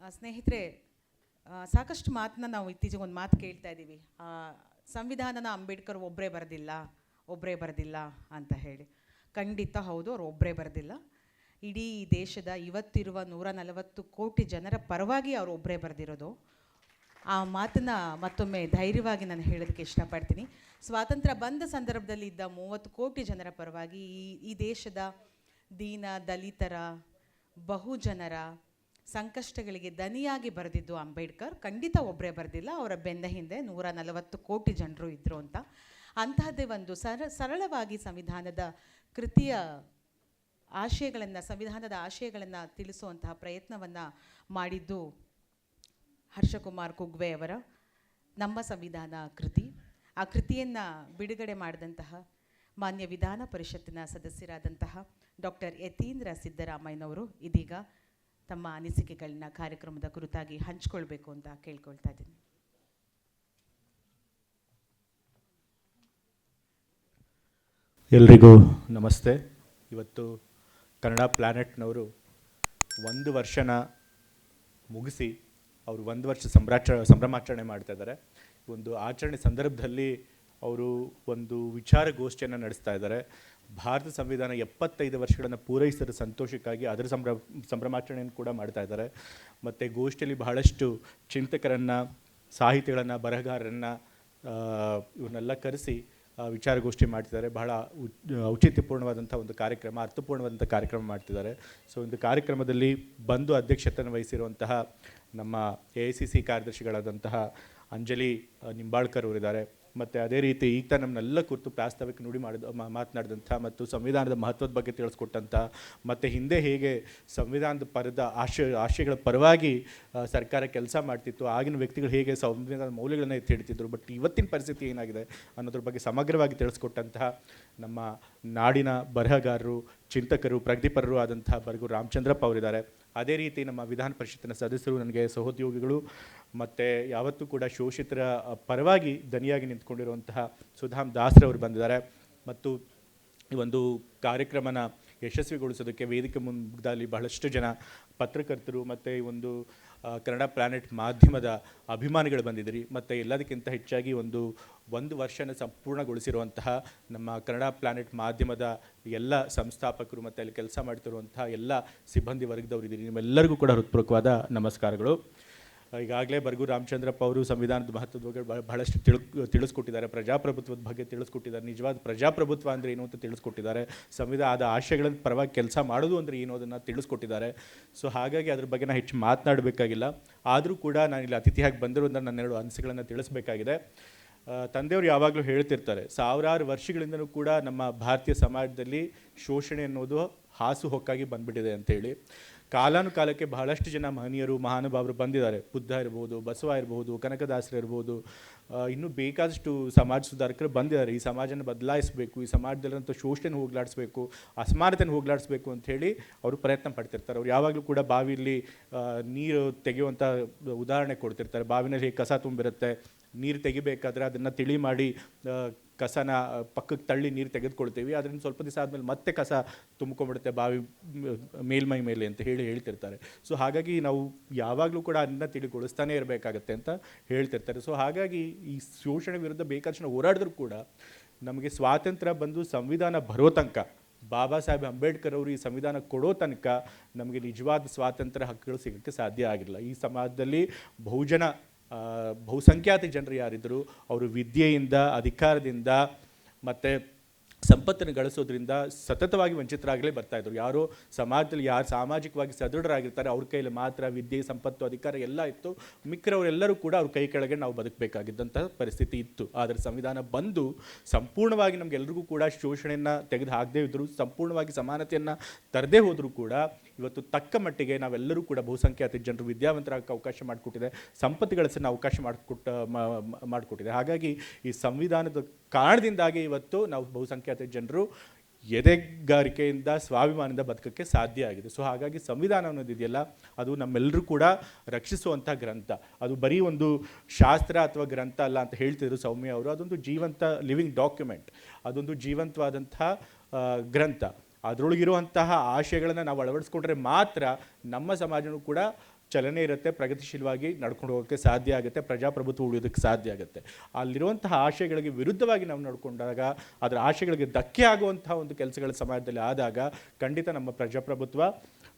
ಸ್ನೇಹಿತರೆ ಸಾಕಷ್ಟು ಮಾತನ್ನ ನಾವು ಇತ್ತೀಚೆಗೆ ಒಂದು ಮಾತು ಕೇಳ್ತಾ ಇದ್ದೀವಿ. ಸಂವಿಧಾನನ ಅಂಬೇಡ್ಕರ್ ಒಬ್ಬರೇ ಬರೆದಿಲ್ಲ ಒಬ್ಬರೇ ಬರೆದಿಲ್ಲ ಅಂತ ಹೇಳಿ. ಖಂಡಿತ ಹೌದು, ಅವ್ರು ಒಬ್ಬರೇ ಬರೆದಿಲ್ಲ. ಇಡೀ ದೇಶದ ಇವತ್ತಿರುವ ನೂರ ನಲವತ್ತು ಕೋಟಿ ಜನರ ಪರವಾಗಿ ಅವರು ಒಬ್ಬರೇ ಬರೆದಿರೋದು. ಆ ಮಾತನ್ನ ಮತ್ತೊಮ್ಮೆ ಧೈರ್ಯವಾಗಿ ನಾನು ಹೇಳೋದಕ್ಕೆ ಇಷ್ಟಪಡ್ತೀನಿ. ಸ್ವಾತಂತ್ರ್ಯ ಬಂದ ಸಂದರ್ಭದಲ್ಲಿ ಇದ್ದ ಮೂವತ್ತು ಕೋಟಿ ಜನರ ಪರವಾಗಿ ಈ ಈ ದೇಶದ ದೀನ, ದಲಿತರ ಬಹುಜನರ ಸಂಕಷ್ಟಗಳಿಗೆ ದನಿಯಾಗಿ ಬರೆದಿದ್ದು ಅಂಬೇಡ್ಕರ್. ಖಂಡಿತ ಒಬ್ಬರೇ ಬರೆದಿಲ್ಲ. ಅವರ ಬೆನ್ನ ಹಿಂದೆ ನೂರ ನಲವತ್ತು ಕೋಟಿ ಜನರು ಇದ್ದರು ಅಂತ. ಅಂತಹದ್ದೇ ಒಂದು ಸರ, ಸರಳವಾಗಿ ಸಂವಿಧಾನದ ಕೃತಿಯ ಆಶಯಗಳನ್ನು, ಸಂವಿಧಾನದ ಆಶಯಗಳನ್ನು ತಿಳಿಸುವಂತಹ ಪ್ರಯತ್ನವನ್ನು ಮಾಡಿದ್ದು ಹರ್ಷಕುಮಾರ್ ಕುಗ್ವೆ ಅವರ ನಮ್ಮ ಸಂವಿಧಾನ ಕೃತಿ. ಆ ಕೃತಿಯನ್ನು ಬಿಡುಗಡೆ ಮಾಡಿದಂತಹ ಮಾನ್ಯ ವಿಧಾನ ಪರಿಷತ್ತಿನ ಸದಸ್ಯರಾದಂತಹ ಡಾಕ್ಟರ್ ಯತೀಂದ್ರ ಸಿದ್ದರಾಮಯ್ಯನವರು ಇದೀಗ ತಮ್ಮ ಅನಿಸಿಕೆಗಳನ್ನ ಕಾರ್ಯಕ್ರಮದ ಕುರಿತಾಗಿ ಹಂಚ್ಕೊಳ್ಬೇಕು ಅಂತ ಕೇಳ್ಕೊಳ್ತಾ ಇದ್ದೀನಿ. ಎಲ್ರಿಗೂ ನಮಸ್ತೆ. ಇವತ್ತು ಕನ್ನಡ ಪ್ಲ್ಯಾನೆಟ್ನವರು ಒಂದು ವರ್ಷನ ಮುಗಿಸಿ ಅವರು ಒಂದು ವರ್ಷ ಸಂಭ್ರಾಚ ಸಂಭ್ರಮಾಚರಣೆ ಮಾಡ್ತಾ ಇದ್ದಾರೆ. ಒಂದು ಆಚರಣೆ ಸಂದರ್ಭದಲ್ಲಿ ಅವರು ಒಂದು ವಿಚಾರಗೋಷ್ಠಿಯನ್ನು ನಡೆಸ್ತಾ ಇದ್ದಾರೆ. ಭಾರತ ಸಂವಿಧಾನ ಎಪ್ಪತ್ತೈದು ವರ್ಷಗಳನ್ನು ಪೂರೈಸಿದ ಸಂತೋಷಕ್ಕಾಗಿ ಅದರ ಸಂಭ್ರ, ಸಂಭ್ರಮಾಚರಣೆಯನ್ನು ಕೂಡ ಮಾಡ್ತಾ ಇದ್ದಾರೆ. ಮತ್ತು ಗೋಷ್ಠಿಯಲ್ಲಿ ಬಹಳಷ್ಟು ಚಿಂತಕರನ್ನು, ಸಾಹಿತಿಗಳನ್ನು, ಬರಹಗಾರರನ್ನು ಇವನ್ನೆಲ್ಲ ಕರೆಸಿ ವಿಚಾರಗೋಷ್ಠಿ ಮಾಡ್ತಿದ್ದಾರೆ. ಬಹಳ ಔಚಿತ್ಯಪೂರ್ಣವಾದಂಥ ಒಂದು ಕಾರ್ಯಕ್ರಮ, ಅರ್ಥಪೂರ್ಣವಾದಂಥ ಕಾರ್ಯಕ್ರಮ ಮಾಡ್ತಿದ್ದಾರೆ. ಸೊ ಒಂದು ಕಾರ್ಯಕ್ರಮದಲ್ಲಿ ಬಂದು ಅಧ್ಯಕ್ಷತೆಯನ್ನು ವಹಿಸಿರುವಂತಹ ನಮ್ಮ ಎ ಐ ಸಿ ಸಿ ಕಾರ್ಯದರ್ಶಿಗಳಾದಂತಹ ಅಂಜಲಿ ನಿಂಬಾಳ್ಕರ್ ಅವರಿದ್ದಾರೆ. ಮತ್ತು ಅದೇ ರೀತಿ ಈಗ ನಮ್ಮನ್ನೆಲ್ಲ ಕುರಿತು ಪ್ರಾಸ್ತಾವಿಕ ನುಡಿ ಮಾಡಿದ ಮಾತನಾಡಿದಂಥ ಮತ್ತು ಸಂವಿಧಾನದ ಮಹತ್ವದ ಬಗ್ಗೆ ತಿಳಿಸ್ಕೊಟ್ಟಂಥ ಮತ್ತು ಹಿಂದೆ ಹೇಗೆ ಸಂವಿಧಾನದ ಪರದ ಆಶಯ, ಆಶಯಗಳ ಪರವಾಗಿ ಸರ್ಕಾರ ಕೆಲಸ ಮಾಡ್ತಿತ್ತು, ಆಗಿನ ವ್ಯಕ್ತಿಗಳು ಹೇಗೆ ಸಂವಿಧಾನದ ಮೌಲ್ಯಗಳನ್ನು ಎತ್ತಿ ಹಿಡಿತಿದ್ರು. ಬಟ್ ಇವತ್ತಿನ ಪರಿಸ್ಥಿತಿ ಏನಾಗಿದೆ ಅನ್ನೋದ್ರ ಬಗ್ಗೆ ಸಮಗ್ರವಾಗಿ ತಿಳಿಸ್ಕೊಟ್ಟಂತಹ ನಮ್ಮ ನಾಡಿನ ಬರಹಗಾರರು, ಚಿಂತಕರು, ಪ್ರಗತಿಪರರು ಆದಂತಹ ಬರಗು ರಾಮಚಂದ್ರಪ್ಪ ಅವರಿದ್ದಾರೆ. ಅದೇ ರೀತಿ ನಮ್ಮ ವಿಧಾನ ಪರಿಷತ್ತಿನ ಸದಸ್ಯರು, ನನಗೆ ಸಹೋದ್ಯೋಗಿಗಳು ಮತ್ತು ಯಾವತ್ತೂ ಕೂಡ ಶೋಷಿತರ ಪರವಾಗಿ ದನಿಯಾಗಿ ನಿಂತ್ಕೊಂಡಿರುವಂತಹ ಸುಧಾಮ್ ದಾಸ್ರವರು ಬಂದಿದ್ದಾರೆ. ಮತ್ತು ಈ ಒಂದು ಕಾರ್ಯಕ್ರಮನ ಯಶಸ್ವಿಗೊಳಿಸೋದಕ್ಕೆ ವೇದಿಕೆ ಮುಂದಲ್ಲಿ ಬಹಳಷ್ಟು ಜನ ಪತ್ರಕರ್ತರು ಮತ್ತು ಈ ಒಂದು ಕನ್ನಡ ಪ್ಲಾನೆಟ್ ಮಾಧ್ಯಮದ ಅಭಿಮಾನಿಗಳು ಬಂದಿದ್ದೀರಿ. ಮತ್ತು ಎಲ್ಲದಕ್ಕಿಂತ ಹೆಚ್ಚಾಗಿ ಒಂದು ಒಂದು ವರ್ಷನ ಸಂಪೂರ್ಣಗೊಳಿಸಿರುವಂತಹ ನಮ್ಮ ಕನ್ನಡ ಪ್ಲಾನೆಟ್ ಮಾಧ್ಯಮದ ಎಲ್ಲ ಸಂಸ್ಥಾಪಕರು ಮತ್ತು ಅಲ್ಲಿ ಕೆಲಸ ಮಾಡ್ತಿರುವಂತಹ ಎಲ್ಲ ಸಿಬ್ಬಂದಿ ವರ್ಗದವರು ಇದ್ದೀರಿ ನಿಮ್ಮೆಲ್ಲರಿಗೂ ಕೂಡ ಹೃತ್ಪೂರ್ವಕವಾದ ನಮಸ್ಕಾರಗಳು. ಈಗಾಗಲೇ ಬರ್ಗು ರಾಮಚಂದ್ರಪ್ಪ ಅವರು ಸಂವಿಧಾನದ ಮಹತ್ವದ ಬಗ್ಗೆ ಬಹಳ- ಬಹಳಷ್ಟು ತಿಳ್ ತಿಳಿಸ್ಕೊಟ್ಟಿದ್ದಾರೆ. ಪ್ರಜಾಪ್ರಭುತ್ವದ ಬಗ್ಗೆ ತಿಳಿಸ್ಕೊಟ್ಟಿದ್ದಾರೆ. ನಿಜವಾದ ಪ್ರಜಾಪ್ರಭುತ್ವ ಅಂದರೆ ಏನು ಅಂತ ತಿಳಿಸ್ಕೊಟ್ಟಿದ್ದಾರೆ. ಸಂವಿಧಾನದ ಆಶಯಗಳ ಪರವಾಗಿ ಕೆಲಸ ಮಾಡೋದು ಅಂದರೆ ಏನು ಅದನ್ನು ತಿಳಿಸ್ಕೊಟ್ಟಿದ್ದಾರೆ. ಸೊ ಹಾಗಾಗಿ ಅದ್ರ ಬಗ್ಗೆ ನಾನು ಹೆಚ್ಚು ಮಾತನಾಡಬೇಕಾಗಿಲ್ಲ. ಆದರೂ ಕೂಡ ನಾನು ಇಲ್ಲಿ ಅತಿಥಿಯಾಗಿ ನನ್ನ ಎರಡು ಅನಿಸಿಕೆಗಳನ್ನು ತಿಳಿಸ್ಬೇಕಾಗಿದೆ. ತಂದೆಯವರು ಯಾವಾಗಲೂ ಹೇಳ್ತಿರ್ತಾರೆ, ಸಾವಿರಾರು ವರ್ಷಗಳಿಂದಲೂ ಕೂಡ ನಮ್ಮ ಭಾರತೀಯ ಸಮಾಜದಲ್ಲಿ ಶೋಷಣೆ ಅನ್ನೋದು ಹಾಸು ಹೊಕ್ಕಾಗಿ ಬಂದ್ಬಿಟ್ಟಿದೆ ಅಂತೇಳಿ. ಕಾಲಾನುಕಾಲಕ್ಕೆ ಬಹಳಷ್ಟು ಜನ ಮಹನೀಯರು, ಮಹಾನುಭಾವರು ಬಂದಿದ್ದಾರೆ. ಬುದ್ಧ ಇರ್ಬೋದು, ಬಸವ ಇರ್ಬೋದು, ಕನಕದಾಸರು ಇರ್ಬೋದು ಇನ್ನೂ ಬೇಕಾದಷ್ಟು ಸಮಾಜ ಸುಧಾರಕರು ಬಂದಿದ್ದಾರೆ. ಈ ಸಮಾಜನ ಬದಲಾಯಿಸಬೇಕು, ಈ ಸಮಾಜದಲ್ಲಿರುವಂಥ ಶೋಷಣೆ ಹೋಗ್ಲಾಡಿಸ್ಬೇಕು ಅಸಮಾನತೆಯನ್ನು ಹೋಗ್ಲಾಡಿಸ್ಬೇಕು ಅಂತ ಹೇಳಿ ಅವರು ಪ್ರಯತ್ನ ಪಡ್ತಿರ್ತಾರೆ. ಅವ್ರು ಯಾವಾಗಲೂ ಕೂಡ ಬಾವಿಯಲ್ಲಿ ನೀರು ತೆಗೆಯುವಂಥ ಉದಾಹರಣೆ ಕೊಡ್ತಿರ್ತಾರೆ. ಬಾವಿನಲ್ಲಿ ಕಸ ತುಂಬಿರುತ್ತೆ ನೀರು ತೆಗಿಬೇಕಾದ್ರೆ ಅದನ್ನು ತಿಳಿ ಮಾಡಿ ಕಸನ ಪಕ್ಕಕ್ಕೆ ತಳ್ಳಿ ನೀರು ತೆಗೆದುಕೊಳ್ತೀವಿ. ಅದರಿಂದ ಸ್ವಲ್ಪ ದಿವಸ ಆದಮೇಲೆ ಮತ್ತೆ ಕಸ ತುಂಬ್ಕೊಂಡ್ಬಿಡುತ್ತೆ ಬಾವಿ ಮೇಲ್ಮೈ ಮೇಲೆ ಅಂತ ಹೇಳಿ ಹೇಳ್ತಿರ್ತಾರೆ. ಸೊ ಹಾಗಾಗಿ ನಾವು ಯಾವಾಗಲೂ ಕೂಡ ಅದನ್ನ ತಿಳಿಗೊಳಿಸ್ತಾನೆ ಇರಬೇಕಾಗತ್ತೆ ಅಂತ ಹೇಳ್ತಿರ್ತಾರೆ. ಸೊ ಹಾಗಾಗಿ ಈ ಶೋಷಣೆ ವಿರುದ್ಧ ಬೇಕಾದಷ್ಟು ಹೋರಾಡಿದ್ರು ಕೂಡ ನಮಗೆ ಸ್ವಾತಂತ್ರ್ಯ ಬಂದು ಸಂವಿಧಾನ ಬರೋ ತನಕ, ಬಾಬಾ ಸಾಹೇಬ್ ಅಂಬೇಡ್ಕರ್ ಅವರು ಈ ಸಂವಿಧಾನ ಕೊಡೋ ತನಕ ನಮಗೆ ನಿಜವಾದ ಸ್ವಾತಂತ್ರ್ಯ ಹಕ್ಕುಗಳು ಸಿಗೋಕ್ಕೆ ಸಾಧ್ಯ ಆಗಿಲ್ಲ. ಈ ಸಮಾಜದಲ್ಲಿ ಬಹುಜನ ಬಹುಸಂಖ್ಯಾತ ಜನರು ಯಾರಿದ್ದರು ಅವರು ವಿದ್ಯೆಯಿಂದ, ಅಧಿಕಾರದಿಂದ ಮತ್ತು ಸಂಪತ್ತನ್ನು ಗಳಿಸೋದ್ರಿಂದ ಸತತವಾಗಿ ವಂಚಿತರಾಗಲೇ ಬರ್ತಾಯಿದ್ರು ಯಾರೋ ಸಮಾಜದಲ್ಲಿ ಯಾರು ಸಾಮಾಜಿಕವಾಗಿ ಸದೃಢರಾಗಿರ್ತಾರೆ, ಅವ್ರ ಕೈಯಲ್ಲಿ ಮಾತ್ರ ವಿದ್ಯೆ, ಸಂಪತ್ತು, ಅಧಿಕಾರ ಎಲ್ಲ ಇತ್ತು. ಮಿಕ್ಕರವರೆಲ್ಲರೂ ಕೂಡ ಅವ್ರ ಕೈ ಕೆಳಗೆ ನಾವು ಬದುಕಬೇಕಾಗಿದ್ದಂಥ ಪರಿಸ್ಥಿತಿ ಇತ್ತು. ಆದರೆ ಸಂವಿಧಾನ ಬಂದು ಸಂಪೂರ್ಣವಾಗಿ ನಮಗೆಲ್ರಿಗೂ ಕೂಡ ಶೋಷಣೆಯನ್ನು ತೆಗೆದು ಹಾಕದೇ ಇದ್ದರು ಸಂಪೂರ್ಣವಾಗಿ ಸಮಾನತೆಯನ್ನು ತರದೇ ಹೋದರೂ ಕೂಡ ಇವತ್ತು ತಕ್ಕ ಮಟ್ಟಿಗೆ ನಾವೆಲ್ಲರೂ ಕೂಡ ಬಹುಸಂಖ್ಯಾತ ಜನರು ವಿದ್ಯಾವಂತರಾಗಕ್ಕೆ ಅವಕಾಶ ಮಾಡಿಕೊಟ್ಟಿದೆ ಸಂಪತ್ತು ಗಳಿಸನ್ನು ಅವಕಾಶ ಮಾಡಿಕೊಟ್ಟ ಮಾಡಿಕೊಟ್ಟಿದೆ. ಹಾಗಾಗಿ ಈ ಸಂವಿಧಾನದ ಕಾರಣದಿಂದಾಗಿ ಇವತ್ತು ನಾವು ಬಹುಸಂಖ್ಯಾತ ಜನರು ಎದೆಗಾರಿಕೆಯಿಂದ ಸ್ವಾಭಿಮಾನದಿಂದ ಬದುಕಕ್ಕೆ ಸಾಧ್ಯ ಆಗಿದೆ. ಸೊ ಹಾಗಾಗಿ ಸಂವಿಧಾನ ಅನ್ನೋದು ಇದೆಯಲ್ಲ, ಅದು ನಮ್ಮೆಲ್ಲರೂ ಕೂಡ ರಕ್ಷಿಸುವಂಥ ಗ್ರಂಥ. ಅದು ಬರೀ ಒಂದು ಶಾಸ್ತ್ರ ಅಥವಾ ಗ್ರಂಥ ಅಲ್ಲ ಅಂತ ಹೇಳ್ತಿದ್ರು ಸೌಮ್ಯ ಅವರು, ಅದೊಂದು ಜೀವಂತ ಲಿವಿಂಗ್ ಡಾಕ್ಯುಮೆಂಟ್. ಅದೊಂದು ಜೀವಂತವಾದಂಥ ಗ್ರಂಥ. ಅದರೊಳಗಿರುವಂತಹ ಆಶಯಗಳನ್ನು ನಾವು ಅಳವಡಿಸ್ಕೊಂಡ್ರೆ ಮಾತ್ರ ನಮ್ಮ ಸಮಾಜನೂ ಕೂಡ ಚಲನೆ ಇರುತ್ತೆ, ಪ್ರಗತಿಶೀಲವಾಗಿ ನಡ್ಕೊಂಡು ಹೋಗೋಕ್ಕೆ ಸಾಧ್ಯ ಆಗುತ್ತೆ, ಪ್ರಜಾಪ್ರಭುತ್ವ ಉಳಿಯೋದಕ್ಕೆ ಸಾಧ್ಯ ಆಗುತ್ತೆ. ಅಲ್ಲಿರುವಂತಹ ಆಶಯಗಳಿಗೆ ವಿರುದ್ಧವಾಗಿ ನಾವು ನಡ್ಕೊಂಡಾಗ, ಅದರ ಆಶಯಗಳಿಗೆ ಧಕ್ಕೆ ಆಗುವಂತಹ ಒಂದು ಕೆಲಸಗಳ ಸಮಾಜದಲ್ಲಿ ಆದಾಗ ಖಂಡಿತ ನಮ್ಮ ಪ್ರಜಾಪ್ರಭುತ್ವ,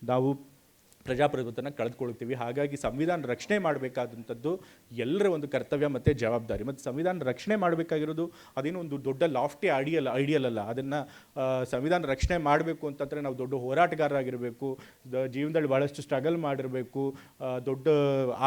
ನಾವು ಪ್ರಜಾಪ್ರಭುತ್ವನ ಕಳೆದುಕೊಳ್ತೀವಿ ಹಾಗಾಗಿ ಸಂವಿಧಾನ ರಕ್ಷಣೆ ಮಾಡಬೇಕಾದಂಥದ್ದು ಎಲ್ಲರ ಒಂದು ಕರ್ತವ್ಯ ಮತ್ತು ಜವಾಬ್ದಾರಿ. ಮತ್ತು ಸಂವಿಧಾನ ರಕ್ಷಣೆ ಮಾಡಬೇಕಾಗಿರೋದು ಅದೇನೋ ಒಂದು ದೊಡ್ಡ ಲಾಫ್ಟಿ ಐಡಿಯಲ್ ಐಡಿಯಲ್ ಅಲ್ಲ. ಅದನ್ನು ಸಂವಿಧಾನ ರಕ್ಷಣೆ ಮಾಡಬೇಕು ಅಂತಂದರೆ ನಾವು ದೊಡ್ಡ ಹೋರಾಟಗಾರರಾಗಿರಬೇಕು ಜೀವನದಲ್ಲಿ ಭಾಳಷ್ಟು ಸ್ಟ್ರಗಲ್ ಮಾಡಿರಬೇಕು ದೊಡ್ಡ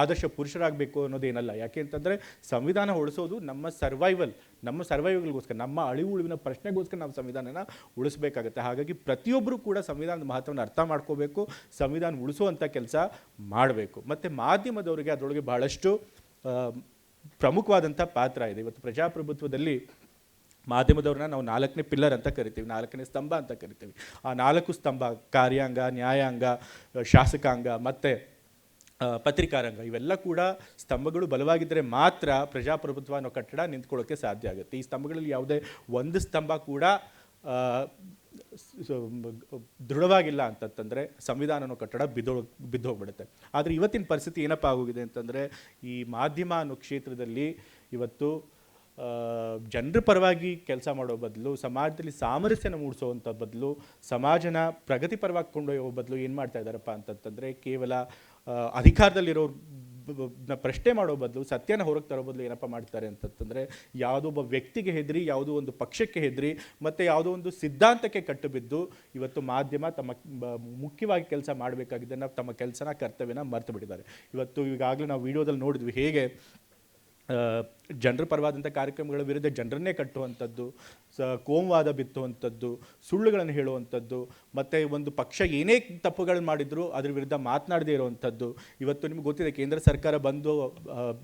ಆದರ್ಶ ಪುರುಷರಾಗಬೇಕು ಅನ್ನೋದೇನಲ್ಲ. ಯಾಕೆ ಅಂತಂದರೆ ಸಂವಿಧಾನ ಉಳಿಸೋದು ನಮ್ಮ ಸರ್ವೈವಲ್ ನಮ್ಮ ಸರ್ವೈವಲ್ಗೋಸ್ಕರ ನಮ್ಮ ಅಳಿವು ಉಳಿವಿನ ಪ್ರಶ್ನೆಗೋಸ್ಕರ ನಾವು ಸಂವಿಧಾನನ ಉಳಿಸಬೇಕಾಗುತ್ತೆ. ಹಾಗಾಗಿ ಪ್ರತಿಯೊಬ್ಬರೂ ಕೂಡ ಸಂವಿಧಾನದ ಮಹತ್ವವನ್ನು ಅರ್ಥ ಮಾಡ್ಕೋಬೇಕು ಸಂವಿಧಾನ ಉಳಿಸುವಂಥ ಕೆಲಸ ಮಾಡಬೇಕು. ಮತ್ತು ಮಾಧ್ಯಮದವರಿಗೆ ಅದರೊಳಗೆ ಆ, ಪ್ರಮುಖವಾದಂಥ ಪಾತ್ರ ಇದೆ. ಇವತ್ತು ಪ್ರಜಾಪ್ರಭುತ್ವದಲ್ಲಿ ಮಾಧ್ಯಮದವ್ರನ್ನ ನಾವು ನಾಲ್ಕನೇ ಪಿಲ್ಲರ್ ಅಂತ ಕರಿತೀವಿ ನಾಲ್ಕನೇ ಸ್ತಂಭ ಅಂತ ಕರಿತೀವಿ. ಆ ನಾಲ್ಕು ಸ್ತಂಭ ಕಾರ್ಯಾಂಗ ನ್ಯಾಯಾಂಗ ಶಾಸಕಾಂಗ ಮತ್ತು ಪತ್ರಿಕಾರಂಗ. ಇವೆಲ್ಲ ಕೂಡ ಸ್ತಂಭಗಳು ಬಲವಾಗಿದ್ದರೆ ಮಾತ್ರ ಪ್ರಜಾಪ್ರಭುತ್ವ ಅನ್ನೋ ಕಟ್ಟಡ ನಿಂತ್ಕೊಳ್ಳೋಕ್ಕೆ ಸಾಧ್ಯ ಆಗುತ್ತೆ. ಈ ಸ್ತಂಭಗಳಲ್ಲಿ ಯಾವುದೇ ಒಂದು ಸ್ತಂಭ ಕೂಡ ದೃಢವಾಗಿಲ್ಲ ಅಂತಂತಂದರೆ ಸಂವಿಧಾನ ಅನ್ನೋ ಕಟ್ಟಡ ಬಿದ್ದೋ ಬಿದ್ದು ಹೋಗ್ಬಿಡುತ್ತೆ ಆದರೆ ಇವತ್ತಿನ ಪರಿಸ್ಥಿತಿ ಏನಪ್ಪ ಆಗೋಗಿದೆ ಅಂತಂದರೆ ಈ ಮಾಧ್ಯಮ ಅನ್ನೋ ಕ್ಷೇತ್ರದಲ್ಲಿ ಇವತ್ತು ಜನರ ಪರವಾಗಿ ಕೆಲಸ ಮಾಡೋ ಬದಲು, ಸಮಾಜದಲ್ಲಿ ಸಾಮರಸ್ಯನ ಮೂಡಿಸೋವಂಥ ಬದಲು, ಸಮಾಜನ ಪ್ರಗತಿ ಪರವಾಗಿ ಕೊಂಡೊಯ್ಯೋ ಬದಲು ಏನು ಮಾಡ್ತಾ ಇದ್ದಾರಪ್ಪ ಅಂತಂತಂದರೆ ಕೇವಲ ಅಧಿಕಾರದಲ್ಲಿರೋ ಪ್ರಶ್ನೆ ಮಾಡೋ ಬದಲು, ಸತ್ಯನ ಹೊರಗೆ ತರೋ ಬದಲು ಏನಪ್ಪ ಮಾಡ್ತಾರೆ ಅಂತಂತಂದರೆ, ಯಾವುದೋ ಒಬ್ಬ ವ್ಯಕ್ತಿಗೆ ಹೆದರಿ, ಯಾವುದೋ ಒಂದು ಪಕ್ಷಕ್ಕೆ ಹೆದರಿ, ಮತ್ತು ಯಾವುದೋ ಒಂದು ಸಿದ್ಧಾಂತಕ್ಕೆ ಕಟ್ಟುಬಿದ್ದು ಇವತ್ತು ಮಾಧ್ಯಮ ತಮ್ಮ ಮುಖ್ಯವಾಗಿ ಕೆಲಸ ಮಾಡಬೇಕಾಗಿದ್ದನ್ನು ತಮ್ಮ ಕೆಲಸನ, ಕರ್ತವ್ಯನ ಮರೆತು ಬಿಟ್ಟಿದ್ದಾರೆ. ಇವತ್ತು ಈಗಾಗಲೇ ನಾವು ವಿಡಿಯೋದಲ್ಲಿ ನೋಡಿದ್ವಿ ಹೇಗೆ ಜನರ ಪರವಾದಂಥ ಕಾರ್ಯಕ್ರಮಗಳ ವಿರುದ್ಧ ಜನರನ್ನೇ ಕಟ್ಟುವಂಥದ್ದು, ಸ ಕೋಮವಾದ ಬಿತ್ತುವಂಥದ್ದು, ಸುಳ್ಳುಗಳನ್ನು ಹೇಳುವಂಥದ್ದು, ಮತ್ತು ಒಂದು ಪಕ್ಷ ಏನೇ ತಪ್ಪುಗಳನ್ನು ಮಾಡಿದರೂ ಅದರ ವಿರುದ್ಧ ಮಾತನಾಡದೇ ಇರುವಂಥದ್ದು. ಇವತ್ತು ನಿಮ್ಗೆ ಗೊತ್ತಿದೆ, ಕೇಂದ್ರ ಸರ್ಕಾರ ಬಂದು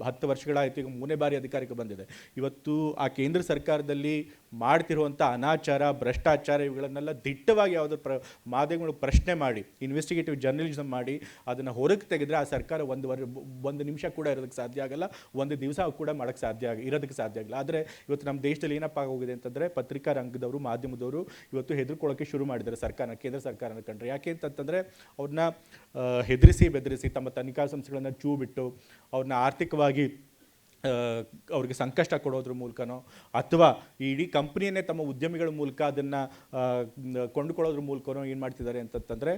ಹತ್ತು ವರ್ಷಗಳಾಯಿತು, ಈಗ ಮೂರನೇ ಬಾರಿ ಅಧಿಕಾರಕ್ಕೆ ಬಂದಿದೆ. ಇವತ್ತು ಆ ಕೇಂದ್ರ ಸರ್ಕಾರದಲ್ಲಿ ಮಾಡ್ತಿರುವಂಥ ಅನಾಚಾರ, ಭ್ರಷ್ಟಾಚಾರ ಇವುಗಳನ್ನೆಲ್ಲ ದಿಟ್ಟವಾಗಿ ಯಾವುದೋ ಪ್ರ, ಮಾಧ್ಯಮಗಳು ಪ್ರಶ್ನೆ ಮಾಡಿ ಇನ್ವೆಸ್ಟಿಗೇಟಿವ್ ಜರ್ನಲಿಸಮ್ ಮಾಡಿ, ಅದನ್ನು ಹೊರಗೆ ತೆಗೆದರೆ ಆ ಸರ್ಕಾರ ಒಂದು ವರ್, ಒಂದು ನಿಮಿಷ ಕೂಡ ಇರೋದಕ್ಕೆ ಸಾಧ್ಯ ಆಗಲ್ಲ, ಒಂದು ದಿವಸ ಕೂಡ ಮಾಡೋಕ್ಕೆ ಸಾಧ್ಯ ಆಗ, ಇರೋದಕ್ಕೆ ಸಾಧ್ಯ ಆಗಿಲ್ಲ ಆದರೆ ಇವತ್ತು ನಮ್ಮ ದೇಶದಲ್ಲಿ ಏನಪ್ಪ ಆಗೋಗಿದೆ ಅಂತಂದರೆ ಪತ್ರಿಕಾ ರಂಗದವರು, ಮಾಧ್ಯಮದವರು ಇವತ್ತು ಹೆದರ್ಕೊಳ್ಳೋಕ್ಕೆ ಶುರು ಮಾಡಿದ್ದಾರೆ ಸರ್ಕಾರ, ಕೇಂದ್ರ ಸರ್ಕಾರನ ಕಂಡ್ರೆ. ಯಾಕೆ ಅಂತಂತಂದರೆ ಅವ್ರನ್ನ ಹೆದರಿಸಿ, ಬೆದರಿಸಿ ತಮ್ಮ ತನಿಖಾ ಸಂಸ್ಥೆಗಳನ್ನು ಚೂ ಬಿಟ್ಟು ಆರ್ಥಿಕವಾಗಿ ಅವ್ರಿಗೆ ಸಂಕಷ್ಟ ಕೊಡೋದ್ರ ಮೂಲಕನೋ ಅಥವಾ ಈ ಇಡೀ ಕಂಪ್ನಿಯನ್ನೇ ತಮ್ಮ ಉದ್ಯಮಿಗಳ ಮೂಲಕ ಅದನ್ನು ಕೊಂಡುಕೊಳ್ಳೋದ್ರ ಮೂಲಕನೋ ಏನು ಮಾಡ್ತಿದ್ದಾರೆ ಅಂತಂತಂದರೆ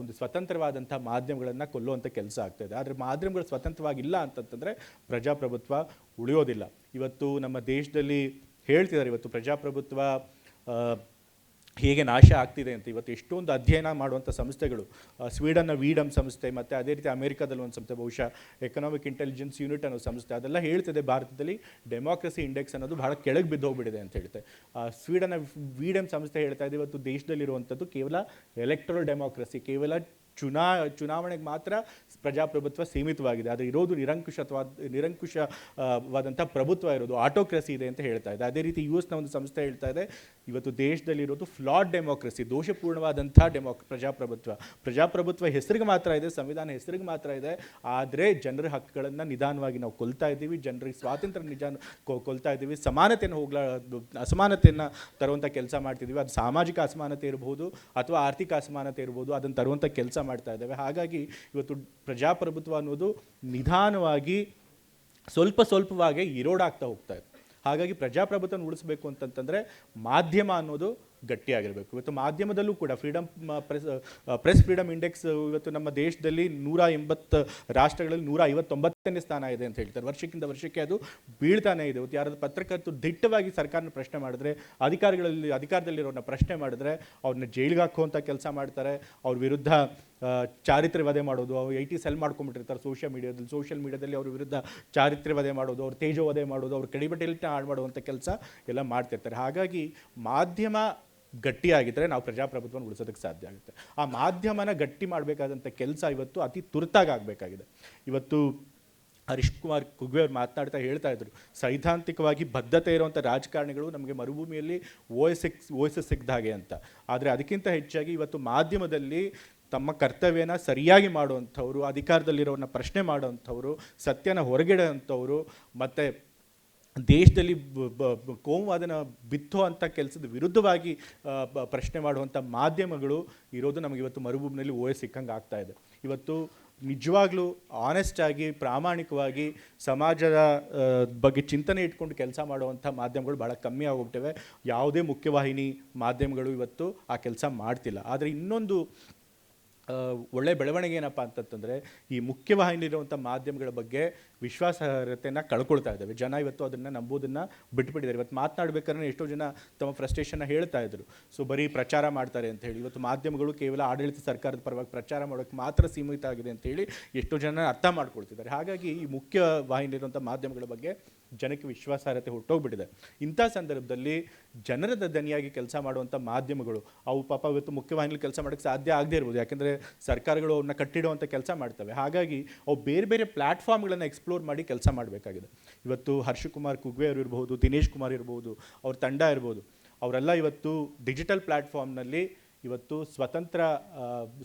ಒಂದು ಸ್ವತಂತ್ರವಾದಂಥ ಮಾಧ್ಯಮಗಳನ್ನು ಕೊಲ್ಲುವಂಥ ಕೆಲಸ ಆಗ್ತಾಯಿದೆ ಆದರೆ ಮಾಧ್ಯಮಗಳು ಸ್ವತಂತ್ರವಾಗಿಲ್ಲ ಅಂತಂತಂದರೆ ಪ್ರಜಾಪ್ರಭುತ್ವ ಉಳಿಯೋದಿಲ್ಲ. ಇವತ್ತು ನಮ್ಮ ದೇಶದಲ್ಲಿ ಹೇಳ್ತಿದ್ದಾರೆ, ಇವತ್ತು ಪ್ರಜಾಪ್ರಭುತ್ವ ಹೇಗೆ ನಾಶ ಆಗ್ತಿದೆ ಅಂತ ಇವತ್ತು ಎಷ್ಟೊಂದು ಅಧ್ಯಯನ ಮಾಡುವಂಥ ಸಂಸ್ಥೆಗಳು ಸ್ವೀಡನ್ನ ವೀಡಮ್ ಸಂಸ್ಥೆ ಮತ್ತು ಅದೇ ರೀತಿ ಅಮೆರಿಕಾದಲ್ಲಿ ಒಂದು ಸಂಸ್ಥೆ, ಬಹುಶಃ ಎಕನಾಮಿಕ್ ಇಂಟೆಲಿಜೆನ್ಸ್ ಯೂನಿಟ್ ಅನ್ನೋ ಸಂಸ್ಥೆ, ಅದೆಲ್ಲ ಹೇಳ್ತಿದೆ ಭಾರತದಲ್ಲಿ. ಡೆಮೋಕ್ರಸಿ ಇಂಡೆಕ್ಸ್ ಅನ್ನೋದು ಭಾಳ ಕೆಳಗೆ ಬಿದ್ದು ಹೋಗ್ಬಿಟ್ಟಿದೆ ಅಂತ ಹೇಳುತ್ತೆ ಸ್ವೀಡನ್ನ ವೀಡಮ್ ಸಂಸ್ಥೆ ಹೇಳ್ತಾ ಇದೆ, ಇವತ್ತು ದೇಶದಲ್ಲಿರುವಂಥದ್ದು ಕೇವಲ ಎಲೆಕ್ಟ್ರಲ್ ಡೆಮೋಕ್ರಸಿ ಕೇವಲ ಚುನಾ, ಚುನಾವಣೆಗೆ ಮಾತ್ರ ಪ್ರಜಾಪ್ರಭುತ್ವ ಸೀಮಿತವಾಗಿದೆ. ಆದರೆ ಇರೋದು ನಿರಂಕುಶತ್ವಾದ, ನಿರಂಕುಶವಾದಂಥ ಪ್ರಭುತ್ವ ಇರೋದು ಆಟೋಕ್ರಸಿ ಇದೆ ಅಂತ ಹೇಳ್ತಾ ಇದೆ. ಅದೇ ರೀತಿ ಯು ಎಸ್ನ ಒಂದು ಸಂಸ್ಥೆ ಹೇಳ್ತಾ ಇದೆ, ಇವತ್ತು ದೇಶದಲ್ಲಿರೋದು ಫ್ಲಾಡ್ ಡೆಮೋಕ್ರಸಿ ದೋಷಪೂರ್ಣವಾದಂಥ ಡೆಮೋ ಪ್ರಜಾಪ್ರಭುತ್ವ. ಪ್ರಜಾಪ್ರಭುತ್ವ ಹೆಸರಿಗೆ ಮಾತ್ರ ಇದೆ, ಸಂವಿಧಾನ ಹೆಸರಿಗೆ ಮಾತ್ರ ಇದೆ, ಆದರೆ ಜನರ ಹಕ್ಕುಗಳನ್ನು ನಿಧಾನವಾಗಿ ನಾವು ಕೊಲ್ತಾ ಇದ್ದೀವಿ, ಜನರಿಗೆ ಸ್ವಾತಂತ್ರ್ಯ ನಿಜಾನ ಕೊಲ್ತಾ ಇದ್ದೀವಿ, ಸಮಾನತೆಯನ್ನು ಹೋಗ್ಲ, ಅಸಮಾನತೆಯನ್ನು ತರುವಂಥ ಕೆಲಸ ಮಾಡ್ತಿದ್ದೀವಿ. ಅದು ಸಾಮಾಜಿಕ ಅಸಮಾನತೆ ಇರಬಹುದು ಅಥವಾ ಆರ್ಥಿಕ ಅಸಮಾನತೆ ಇರ್ಬೋದು, ಅದನ್ನು ತರುವಂಥ ಕೆಲಸ ಮಾಡ್ತಾ ಇದ್ದೇವೆ. ಹಾಗಾಗಿ ಇವತ್ತು ಪ್ರಜಾಪ್ರಭುತ್ವ ಅನ್ನೋದು ನಿಧಾನವಾಗಿ ಸ್ವಲ್ಪ ಸ್ವಲ್ಪವಾಗಿ ಇರೋಡಾಗ್ತಾ ಹೋಗ್ತಾ ಇದೆ ಹಾಗಾಗಿ ಪ್ರಜಾಪ್ರಭುತ್ವ ಉಳಿಸ್ಬೇಕು ಅಂತಂತಂದರೆ ಮಾಧ್ಯಮ ಅನ್ನೋದು ಗಟ್ಟಿಯಾಗಿರಬೇಕು. ಇವತ್ತು ಮಾಧ್ಯಮದಲ್ಲೂ ಕೂಡ freedom press press freedom index ಇವತ್ತು ನಮ್ಮ ದೇಶದಲ್ಲಿ ನೂರ ಎಂಬತ್ತು ರಾಷ್ಟ್ರಗಳಲ್ಲಿ ನೂರ ಐವತ್ತೊಂಬತ್ತನೇ ಸ್ಥಾನ ಇದೆ ಅಂತ ಹೇಳ್ತಾರೆ. ವರ್ಷಕ್ಕಿಂತ ವರ್ಷಕ್ಕೆ ಅದು ಬೀಳ್ತಾನೆ ಇದೆ. ಇವತ್ತು ಯಾರಾದ್ರೂ ಪತ್ರಕರ್ತರು ದಿಟ್ಟವಾಗಿ ಸರ್ಕಾರನ ಪ್ರಶ್ನೆ ಮಾಡಿದ್ರೆ, ಅಧಿಕಾರಿಗಳಲ್ಲಿ ಅಧಿಕಾರದಲ್ಲಿರೋರನ್ನ ಪ್ರಶ್ನೆ ಮಾಡಿದ್ರೆ ಅವ್ರನ್ನ ಜೈಲಿಗೆ ಹಾಕುವಂಥ ಕೆಲಸ ಮಾಡ್ತಾರೆ. ಅವ್ರ ವಿರುದ್ಧ ಚಾರಿತ್ರ್ಯ ವಧೆ ಮಾಡೋದು, ಅವ್ರು ಐ ಟಿ ಸೆಲ್ ಮಾಡ್ಕೊಂಡ್ಬಿಟ್ಟಿರ್ತಾರೆ ಸೋಷಿಯಲ್ ಮೀಡಿಯಾದಲ್ಲಿ ಸೋಷಿಯಲ್ ಮೀಡಿಯಾದಲ್ಲಿ ಅವ್ರ ವಿರುದ್ಧ ಚಾರಿತ್ರ್ಯ ವಧೆ ಮಾಡೋದು, ಅವ್ರ ತೇಜೋ ವಧೆ ಮಾಡೋದು, ಅವ್ರ ಕಡಿಬೆಟ್ಟೆಲ್ಟ ಹಾಳು ಮಾಡುವಂಥ ಕೆಲಸ ಎಲ್ಲ ಮಾಡ್ತಿರ್ತಾರೆ. ಹಾಗಾಗಿ ಮಾಧ್ಯಮ ಗಟ್ಟಿಯಾಗಿದ್ದರೆ ನಾವು ಪ್ರಜಾಪ್ರಭುತ್ವವನ್ನು ಉಳಿಸೋದಕ್ಕೆ ಸಾಧ್ಯ ಆಗುತ್ತೆ. ಆ ಮಾಧ್ಯಮನ ಗಟ್ಟಿ ಮಾಡಬೇಕಾದಂಥ ಕೆಲಸ ಇವತ್ತು ಅತಿ ತುರ್ತಾಗಿ ಆಗಬೇಕಾಗಿದೆ. ಇವತ್ತು ಹರೀಶ್ ಕುಮಾರ್ ಕುಗ್ವೆ ಅವ್ರು ಮಾತನಾಡ್ತಾ ಹೇಳ್ತಾ ಇದ್ರು, ಸೈದ್ಧಾಂತಿಕವಾಗಿ ಬದ್ಧತೆ ಇರುವಂಥ ರಾಜಕಾರಣಿಗಳು ನಮಗೆ ಮರುಭೂಮಿಯಲ್ಲಿ ಓ ಎಸ್ ಎಸ್ ಹಾಗೆ ಅಂತ. ಆದರೆ ಅದಕ್ಕಿಂತ ಹೆಚ್ಚಾಗಿ ಇವತ್ತು ಮಾಧ್ಯಮದಲ್ಲಿ ತಮ್ಮ ಕರ್ತವ್ಯನ ಸರಿಯಾಗಿ ಮಾಡುವಂಥವ್ರು ಅಧಿಕಾರದಲ್ಲಿರೋರನ್ನ ಪ್ರಶ್ನೆ ಮಾಡುವಂಥವ್ರು, ಸತ್ಯನ ಹೊರಗಿಡುವಂಥವ್ರು, ಮತ್ತು ದೇಶದಲ್ಲಿ ಕೋಮುವಾದನ ಬಿತ್ತೋ ಅಂಥ ಕೆಲಸದ ವಿರುದ್ಧವಾಗಿ ಪ್ರಶ್ನೆ ಮಾಡುವಂಥ ಮಾಧ್ಯಮಗಳು ಇರೋದು ನಮಗೆ ಇವತ್ತು ಮರುಭೂಮಿನಲ್ಲಿ ಓಯ್ ಸಿಕ್ಕಂಗೆ ಆಗ್ತಾ ಇದೆ. ಇವತ್ತು ನಿಜವಾಗ್ಲೂ ಆನೆಸ್ಟ್ ಆಗಿ, ಪ್ರಾಮಾಣಿಕವಾಗಿ ಸಮಾಜದ ಬಗ್ಗೆ ಚಿಂತನೆ ಇಟ್ಕೊಂಡು ಕೆಲಸ ಮಾಡುವಂಥ ಮಾಧ್ಯಮಗಳು ಭಾಳ ಕಮ್ಮಿ ಆಗೋಗ್ಬಿಟ್ಟಿವೆ. ಯಾವುದೇ ಮುಖ್ಯವಾಹಿನಿ ಮಾಧ್ಯಮಗಳು ಇವತ್ತು ಆ ಕೆಲಸ ಮಾಡ್ತಿಲ್ಲ. ಆದರೆ ಇನ್ನೊಂದು ಆ, ಒಳ್ಳೆ ಬೆಳವಣಿಗೆ ಏನಪ್ಪ ಅಂತಂತಂದರೆ ಈ ಮುಖ್ಯವಾಹಿನಿರುವಂಥ ಮಾಧ್ಯಮಗಳ ಬಗ್ಗೆ ವಿಶ್ವಾಸಾರ್ಹತೆಯನ್ನು ಕಳ್ಕೊಳ್ತಾ ಇದ್ದಾವೆ. ಜನ ಇವತ್ತು ಅದನ್ನು ನಂಬೋದನ್ನು ಬಿಟ್ಬಿಟ್ಟಿದ್ದಾರೆ. ಇವತ್ತು ಮಾತನಾಡ್ಬೇಕಾದ್ರೆ ಎಷ್ಟೋ ಜನ ತಮ್ಮ ಫ್ರಸ್ಟ್ರೇಷನ್ನ ಹೇಳ್ತಾ ಇದ್ದರು ಸೊ ಬರೀ ಪ್ರಚಾರ ಮಾಡ್ತಾರೆ ಅಂತ ಹೇಳಿ. ಇವತ್ತು ಮಾಧ್ಯಮಗಳು ಕೇವಲ ಆಡಳಿತ ಸರ್ಕಾರದ ಪರವಾಗಿ ಪ್ರಚಾರ ಮಾಡೋಕ್ಕೆ ಮಾತ್ರ ಸೀಮಿತ ಆಗಿದೆ ಅಂತ ಹೇಳಿ ಎಷ್ಟೋ ಜನ ಅರ್ಥ ಮಾಡ್ಕೊಳ್ತಿದ್ದಾರೆ. ಹಾಗಾಗಿ ಈ ಮುಖ್ಯ ವಾಹಿನಿರುವಂಥ ಮಾಧ್ಯಮಗಳ ಬಗ್ಗೆ ಜನಕ್ಕೆ ವಿಶ್ವಾಸಾರ್ಹತೆ ಹುಟ್ಟೋಗ್ಬಿಟ್ಟಿದೆ. ಇಂಥ ಸಂದರ್ಭದಲ್ಲಿ ಜನರ ದನಿಯಾಗಿ ಕೆಲಸ ಮಾಡುವಂಥ ಮಾಧ್ಯಮಗಳು, ಅವು ಪಾಪ ಇವತ್ತು ಮುಖ್ಯವಾಹಿನಿಯಲ್ಲಿ ಕೆಲಸ ಮಾಡೋಕ್ಕೆ ಸಾಧ್ಯ ಆಗದೇ ಇರ್ಬೋದು. ಯಾಕೆಂದರೆ ಸರ್ಕಾರಗಳು ಅವನ್ನ ಕಟ್ಟಿಡುವಂಥ ಕೆಲಸ ಮಾಡ್ತವೆ. ಹಾಗಾಗಿ ಅವು ಬೇರೆ ಬೇರೆ ಪ್ಲ್ಯಾಟ್ಫಾರ್ಮ್ಗಳನ್ನು ಎಕ್ಸ್ಪ್ಲೋರ್ ಮಾಡಿ ಕೆಲಸ ಮಾಡಬೇಕಾಗಿದೆ. ಇವತ್ತು ಹರ್ಷಕುಮಾರ್ ಕುಗ್ವೆ ಅವರು ಇರ್ಬೋದು ದಿನೇಶ್ ಕುಮಾರ್ ಇರ್ಬೋದು ಅವ್ರ ತಂಡ ಇರ್ಬೋದು. ಅವರೆಲ್ಲ ಇವತ್ತು ಡಿಜಿಟಲ್ ಪ್ಲ್ಯಾಟ್ಫಾರ್ಮ್ನಲ್ಲಿ ಇವತ್ತು ಸ್ವತಂತ್ರ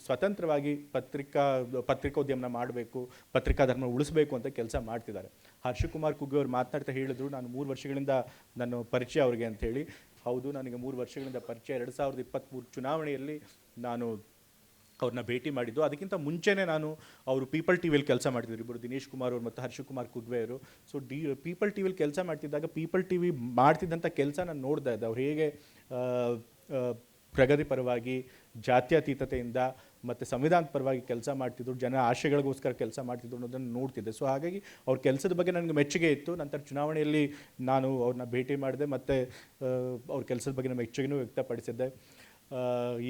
ಸ್ವತಂತ್ರವಾಗಿ ಪತ್ರಿಕಾ, ಪತ್ರಿಕೋದ್ಯಮನ ಮಾಡಬೇಕು, ಪತ್ರಿಕಾ ಧರ್ಮ ಉಳಿಸಬೇಕು ಅಂತ ಕೆಲಸ ಮಾಡ್ತಿದ್ದಾರೆ. ಹರ್ಷಕುಮಾರ್ ಕುಗ್ಗಿ ಅವರು ಮಾತನಾಡ್ತಾ ಹೇಳಿದ್ರು, ನಾನು ಮೂರು ವರ್ಷಗಳಿಂದ ನಾನು ಪರಿಚಯ ಅವರಿಗೆ ಅಂತ ಹೇಳಿ. ಹೌದು, ನನಗೆ ಮೂರು ವರ್ಷಗಳಿಂದ ಪರಿಚಯ, ಎರಡು ಸಾವಿರದ ಇಪ್ಪತ್ತ್ಮೂರು ಚುನಾವಣೆಯಲ್ಲಿ ನಾನು ಅವ್ರನ್ನ ಭೇಟಿ ಮಾಡಿದ್ದು. ಅದಕ್ಕಿಂತ ಮುಂಚೆನೇ ನಾನು ಅವರು ಪೀಪಲ್ ಟಿ ವಿಯಲ್ಲಿ ಕೆಲಸ ಮಾಡ್ತಿದ್ರು ಇಬ್ಬರು ದಿನೇಶ್ ಕುಮಾರ್ ಅವರು ಮತ್ತು ಹರ್ಷಕುಮಾರ್ ಕುಗ್ವೆ ಅವರು. ಸೊ ಡಿ, ಪೀಪಲ್ ಟಿ ವಿಯಲ್ಲಿ ಕೆಲಸ ಮಾಡ್ತಿದ್ದಾಗ ಪೀಪಲ್ ಟಿ ವಿ ಮಾಡ್ತಿದ್ದಂಥ ಕೆಲಸ ನಾನು ನೋಡ್ತಾ ಇದ್ದೆ. ಅವ್ರು ಹೇಗೆ ಪ್ರಗತಿ ಪರವಾಗಿ, ಜಾತ್ಯತೀತತೆಯಿಂದ ಮತ್ತು ಸಂವಿಧಾನದ ಪರವಾಗಿ ಕೆಲಸ ಮಾಡ್ತಿದ್ರು, ಜನ ಆಶಯಗಳಿಗೋಸ್ಕರ ಕೆಲಸ ಮಾಡ್ತಿದ್ರು ಅನ್ನೋದನ್ನು ನೋಡ್ತಿದ್ದೆ. ಸೊ ಹಾಗಾಗಿ ಅವ್ರ ಕೆಲಸದ ಬಗ್ಗೆ ನನಗೆ ಮೆಚ್ಚುಗೆ ಇತ್ತು. ನಂತರ ಚುನಾವಣೆಯಲ್ಲಿ ನಾನು ಅವ್ರನ್ನ ಭೇಟಿ ಮಾಡಿದೆ, ಮತ್ತು ಅವ್ರ ಕೆಲಸದ ಬಗ್ಗೆ ನಮ್ಮ ಮೆಚ್ಚುಗೆನೂ ವ್ಯಕ್ತಪಡಿಸಿದ್ದೆ.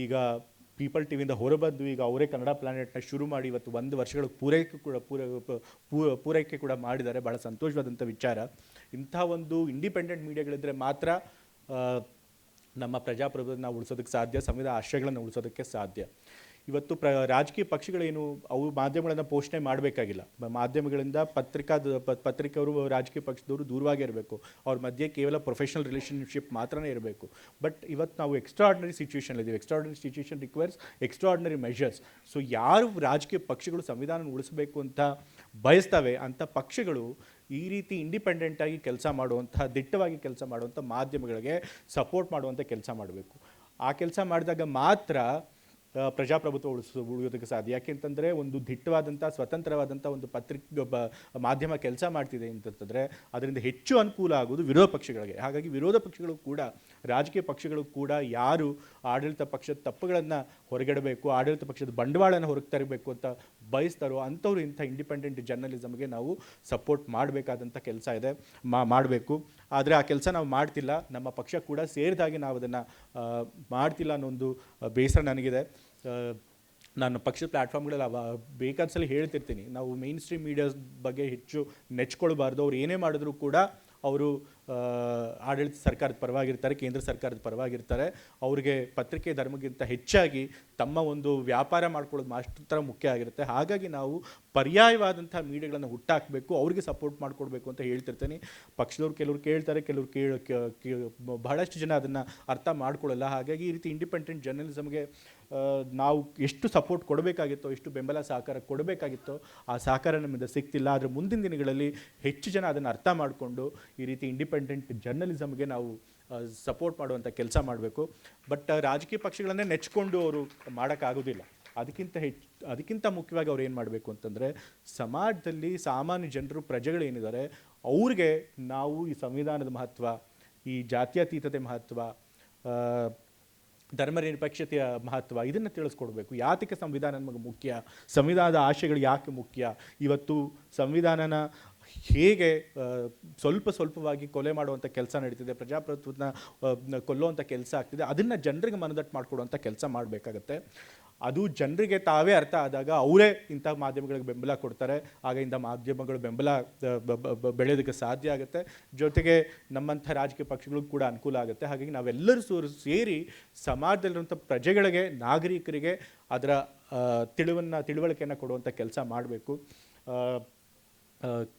ಈಗ ಪೀಪಲ್ ಟಿ ವಿಯಿಂದ ಹೊರಬಂದು ಈಗ ಅವರೇ ಕನ್ನಡ ಪ್ಲಾನೆಟ್ನ ಶುರು ಮಾಡಿ ಇವತ್ತು ಒಂದು ವರ್ಷಗಳ ಪೂರೈಕೆ ಕೂಡ, ಪೂರ ಪೂರೈಕೆ ಕೂಡ ಮಾಡಿದ್ದಾರೆ. ಭಾಳ ಸಂತೋಷವಾದಂಥ ವಿಚಾರ. ಇಂಥ ಒಂದು ಇಂಡಿಪೆಂಡೆಂಟ್ ಮೀಡಿಯಾಗಳಿದ್ದರೆ ಮಾತ್ರ ನಮ್ಮ ಪ್ರಜಾಪ್ರಭುತ್ವ ನಾವು ಉಳಿಸೋದಕ್ಕೆ ಸಾಧ್ಯ, ಸಂವಿಧಾನ ಆಶ್ರಯಗಳನ್ನು ಉಳಿಸೋದಕ್ಕೆ ಸಾಧ್ಯ. ಇವತ್ತು ಪ್ರ, ರಾಜಕೀಯ ಪಕ್ಷಗಳೇನು ಅವು ಮಾಧ್ಯಮಗಳನ್ನು ಪೋಷಣೆ ಮಾಡಬೇಕಾಗಿಲ್ಲ. ಮಾಧ್ಯಮಗಳಿಂದ ಪತ್ರಿಕಾ ಪತ್ರಿಕೆಯವರು ರಾಜಕೀಯ ಪಕ್ಷದವರು ದೂರವಾಗಿ ಇರಬೇಕು. ಅವ್ರ ಮಧ್ಯೆ ಕೇವಲ ಪ್ರೊಫೆಷನಲ್ ರಿಲೇಷನ್ಶಿಪ್ ಮಾತ್ರನೇ ಇರಬೇಕು. ಬಟ್ ಇವತ್ತು ನಾವು ಎಕ್ಸ್ಟ್ರಾರ್ಡಿನರಿ ಸಿಚುವೇಶನ್ ಇದ್ದೀವಿ. Extraordinary situation requires extraordinary measures so ಯಾರು ರಾಜಕೀಯ ಪಕ್ಷಗಳು ಸಂವಿಧಾನ ಉಳಿಸಬೇಕು ಅಂತ ಬಯಸ್ತವೆ ಅಂಥ ಪಕ್ಷಗಳು ಈ ರೀತಿ ಇಂಡಿಪೆಂಡೆಂಟ್ ಆಗಿ ಕೆಲಸ ಮಾಡುವಂತಹ, ದಿಟ್ಟವಾಗಿ ಕೆಲಸ ಮಾಡುವಂಥ ಮಾಧ್ಯಮಗಳಿಗೆ ಸಪೋರ್ಟ್ ಮಾಡುವಂಥ ಕೆಲಸ ಮಾಡಬೇಕು. ಆ ಕೆಲಸ ಮಾಡಿದಾಗ ಮಾತ್ರ ಪ್ರಜಾಪ್ರಭುತ್ವ ಉಳಿಸ, ಉಳಿಯೋದಕ್ಕೆ ಸಾಧ್ಯ. ಯಾಕೆಂತಂದರೆ ಒಂದು ದಿಟ್ಟವಾದಂಥ ಸ್ವತಂತ್ರವಾದಂಥ ಒಂದು ಪತ್ರಿಕೆ ಮಾಧ್ಯಮ ಕೆಲಸ ಮಾಡ್ತಿದೆ ಅಂತಂತಂದರೆ, ಅದರಿಂದ ಹೆಚ್ಚು ಅನುಕೂಲ ಆಗೋದು ವಿರೋಧ ಪಕ್ಷಗಳಿಗೆ. ಹಾಗಾಗಿ ವಿರೋಧ ಪಕ್ಷಗಳು ಕೂಡ ರಾಜಕೀಯ ಪಕ್ಷಗಳು ಕೂಡ ಯಾರು ಆಡಳಿತ ಪಕ್ಷದ ತಪ್ಪುಗಳನ್ನು ಹೊರಗಿಡಬೇಕು, ಆಡಳಿತ ಪಕ್ಷದ ಬಂಡವಾಳನ ಹೊರಗೆ ತರಬೇಕು ಅಂತ ಬಯಸ್ತಾರೋ ಅಂಥವ್ರು ಇಂಥ ಇಂಡಿಪೆಂಡೆಂಟ್ ಜರ್ನಲಿಸಮ್ಗೆ ನಾವು ಸಪೋರ್ಟ್ ಮಾಡಬೇಕಾದಂಥ ಕೆಲಸ ಇದೆ ಮಾಡಬೇಕು. ಆದರೆ ಆ ಕೆಲಸ ನಾವು ಮಾಡ್ತಿಲ್ಲ, ನಮ್ಮ ಪಕ್ಷ ಕೂಡ ಸೇರಿದಾಗೆ ನಾವು ಅದನ್ನು ಮಾಡ್ತಿಲ್ಲ ಅನ್ನೋ ಒಂದು ಬೇಸರ ನನಗಿದೆ. ನಾನು ಪಕ್ಷದ ಪ್ಲ್ಯಾಟ್ಫಾರ್ಮ್ಗಳಲ್ಲಿ ಅವ ಬೇಕಾದ ಸಲ ಹೇಳ್ತಿರ್ತೀನಿ. ನಾವು ಮೇನ್ ಸ್ಟ್ರೀಮ್ ಮೀಡಿಯಾಸ್ ಬಗ್ಗೆ ಹೆಚ್ಚು ನೆಚ್ಕೊಳ್ಬಾರ್ದು. ಅವ್ರು ಏನೇ ಮಾಡಿದ್ರು ಕೂಡ ಅವರು ಆಡಳಿತ ಸರ್ಕಾರದ ಪರವಾಗಿರ್ತಾರೆ, ಕೇಂದ್ರ ಸರ್ಕಾರದ ಪರವಾಗಿರ್ತಾರೆ. ಅವರಿಗೆ ಪತ್ರಿಕೆ ಧರ್ಮಕ್ಕಿಂತ ಹೆಚ್ಚಾಗಿ ತಮ್ಮ ಒಂದು ವ್ಯಾಪಾರ ಮಾಡ್ಕೊಳ್ಳೋದು ಮಾತ್ರ ಮುಖ್ಯ ಆಗಿರುತ್ತೆ. ಹಾಗಾಗಿ ನಾವು ಪರ್ಯಾಯವಾದಂಥ ಮೀಡಿಯಾಗಳನ್ನು ಹುಟ್ಟಾಕಬೇಕು, ಅವರಿಗೆ ಸಪೋರ್ಟ್ ಮಾಡಿಕೊಡ್ಬೇಕು ಅಂತ ಹೇಳ್ತಿರ್ತೀನಿ. ಪಕ್ಷದವ್ರು ಕೆಲವ್ರು ಕೇಳ್ತಾರೆ, ಕೆಲವರು ಕೇಳ ಬಹಳಷ್ಟು ಜನ ಅದನ್ನು ಅರ್ಥ ಮಾಡ್ಕೊಳ್ಳಲ್ಲ. ಹಾಗಾಗಿ ಈ ರೀತಿ ಇಂಡಿಪೆಂಡೆಂಟ್ ಜರ್ನಲಿಸಮ್ಗೆ ನಾವು ಎಷ್ಟು ಸಪೋರ್ಟ್ ಕೊಡಬೇಕಾಗಿತ್ತೋ, ಎಷ್ಟು ಬೆಂಬಲ ಸಹಕಾರ ಕೊಡಬೇಕಾಗಿತ್ತೋ, ಆ ಸಹಕಾರ ನಮ್ಮಿಂದ ಸಿಗ್ತಿಲ್ಲ. ಆದರೆ ಮುಂದಿನ ದಿನಗಳಲ್ಲಿ ಹೆಚ್ಚು ಜನ ಅದನ್ನು ಅರ್ಥ ಮಾಡಿಕೊಂಡು ಈ ರೀತಿ ಇಂಡಿಪೆಂಡೆಂಟ್ ಜರ್ನಲಿಸಮ್ಗೆ ನಾವು ಸಪೋರ್ಟ್ ಮಾಡುವಂಥ ಕೆಲಸ ಮಾಡಬೇಕು. ಬಟ್ ರಾಜಕೀಯ ಪಕ್ಷಗಳನ್ನೇ ನೆಚ್ಕೊಂಡು ಅವರು ಮಾಡೋಕ್ಕಾಗೋದಿಲ್ಲ. ಅದಕ್ಕಿಂತ ಹೆಚ್ಚು, ಅದಕ್ಕಿಂತ ಮುಖ್ಯವಾಗಿ ಅವ್ರು ಏನು ಮಾಡಬೇಕು ಅಂತಂದರೆ, ಸಮಾಜದಲ್ಲಿ ಸಾಮಾನ್ಯ ಜನರು ಪ್ರಜೆಗಳೇನಿದ್ದಾರೆ ಅವ್ರಿಗೆ ನಾವು ಈ ಸಂವಿಧಾನದ ಮಹತ್ವ, ಈ ಜಾತ್ಯತೀತತೆ ಮಹತ್ವ ಆ, ಧರ್ಮ ನಿರಪೇಕ್ಷತೆಯ ಮಹತ್ವ ಇದನ್ನು ತಿಳಿಸ್ಕೊಡ್ಬೇಕು. ಯಾತಕ್ಕೆ ಸಂವಿಧಾನ ನಮಗೆ ಮುಖ್ಯ ಸಂವಿಧಾನದ ಆಶಯಗಳು ಯಾಕೆ ಮುಖ್ಯ? ಇವತ್ತು ಸಂವಿಧಾನನ ಹೇಗೆ ಸ್ವಲ್ಪ ಸ್ವಲ್ಪವಾಗಿ ಕೊಲೆ ಮಾಡುವಂಥ ಕೆಲಸ ನಡೀತಿದೆ, ಪ್ರಜಾಪ್ರಭುತ್ವನ ಕೊಲ್ಲುವಂಥ ಕೆಲಸ ಆಗ್ತಿದೆ, ಅದನ್ನು ಜನರಿಗೆ ಮನದಟ್ಟು ಮಾಡಿಕೊಡುವಂಥ ಕೆಲಸ ಮಾಡಬೇಕಾಗತ್ತೆ. ಅದು ಜನರಿಗೆ ತಾವೇ ಅರ್ಥ ಆದಾಗ ಅವರೇ ಇಂಥ ಮಾಧ್ಯಮಗಳಿಗೆ ಬೆಂಬಲ ಕೊಡ್ತಾರೆ, ಆಗ ಇಂಥ ಮಾಧ್ಯಮಗಳು ಬೆಂಬಲ ಬೆಳೆಯೋದಕ್ಕೆ ಸಾಧ್ಯ ಆಗುತ್ತೆ. ಜೊತೆಗೆ ನಮ್ಮಂಥ ರಾಜಕೀಯ ಪಕ್ಷಗಳಿಗೂ ಕೂಡ ಅನುಕೂಲ ಆಗುತ್ತೆ. ಹಾಗಾಗಿ ನಾವೆಲ್ಲರೂ ಸೇರಿ ಸಮಾಜದಲ್ಲಿರುವಂಥ ಪ್ರಜೆಗಳಿಗೆ, ನಾಗರಿಕರಿಗೆ ಅದರ ತಿಳಿವನ್ನು, ತಿಳುವಳಿಕೆಯನ್ನು ಕೊಡುವಂಥ ಕೆಲಸ ಮಾಡಬೇಕು.